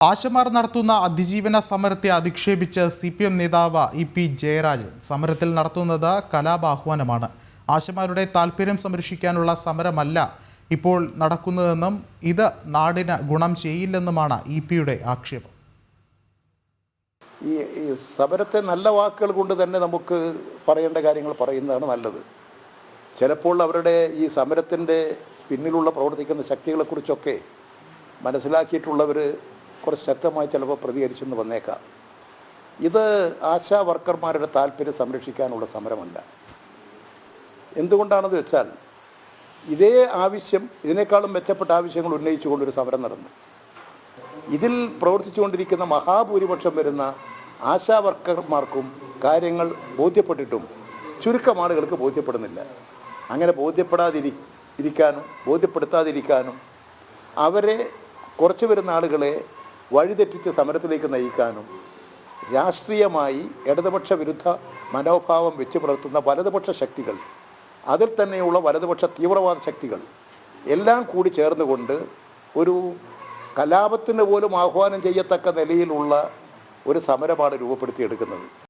ആശമാർ നടത്തുന്ന അതിജീവന സമരത്തെ അധിക്ഷേപിച്ച് സി പി എം നേതാവ് ഇ പി ജയരാജൻ സമരത്തിൽ നടത്തുന്നത് കലാപാഹ്വാനമാണ്. ആശമാരുടെ താൽപ്പര്യം സംരക്ഷിക്കാനുള്ള സമരമല്ല ഇപ്പോൾ നടക്കുന്നതെന്നും ഇത് നാടിന് ഗുണം ചെയ്യില്ലെന്നുമാണ് ഇ പിയുടെ ആക്ഷേപം. ഈ ഈ സമരത്തെ നല്ല വാക്കുകൾ കൊണ്ട് തന്നെ നമുക്ക് പറയേണ്ട കാര്യങ്ങൾ പറയുന്നതാണ് നല്ലത്. ചിലപ്പോൾ അവരുടെ ഈ സമരത്തിന്റെ പിന്നിലുള്ള പ്രവർത്തിക്കുന്ന ശക്തികളെക്കുറിച്ചൊക്കെ മനസ്സിലാക്കിയിട്ടുള്ളവർ കുറച്ച് ശക്തമായി ചിലപ്പോൾ പ്രതികരിച്ചെന്ന് വന്നേക്കാം. ഇത് ആശാ വർക്കർമാരുടെ താല്പര്യം സംരക്ഷിക്കാനുള്ള സമരമല്ല. എന്തുകൊണ്ടാണെന്ന് വെച്ചാൽ ഇതേ ആവശ്യം ഇതിനേക്കാളും മെച്ചപ്പെട്ട ആവശ്യങ്ങൾ ഉന്നയിച്ചുകൊണ്ടൊരു സമരം നടന്നു. ഇതിൽ പ്രവർത്തിച്ചുകൊണ്ടിരിക്കുന്ന മഹാഭൂരിപക്ഷം വരുന്ന ആശാ വർക്കർമാർക്കും കാര്യങ്ങൾ ബോധ്യപ്പെട്ടിട്ടും ചുരുക്കം ആളുകൾക്ക് ബോധ്യപ്പെടുന്നില്ല. അങ്ങനെ ബോധ്യപ്പെടാതിരി ഇരിക്കാനും ബോധ്യപ്പെടുത്താതിരിക്കാനും അവരെ കുറച്ച് വരുന്ന ആളുകളെ വഴിതെറ്റിച്ച് സമരത്തിലേക്ക് നയിക്കാനും രാഷ്ട്രീയമായി ഇടതുപക്ഷ വിരുദ്ധ മനോഭാവം വെച്ച് പുലർത്തുന്ന വലതുപക്ഷ ശക്തികൾ അതിൽ തന്നെയുള്ള വലതുപക്ഷ തീവ്രവാദ ശക്തികൾ എല്ലാം കൂടി ചേർന്നുകൊണ്ട് ഒരു കലാപത്തിന് പോലും ആഹ്വാനം ചെയ്യത്തക്ക നിലയിലുള്ള ഒരു സമരമാണ് രൂപപ്പെടുത്തിയെടുക്കുന്നത്.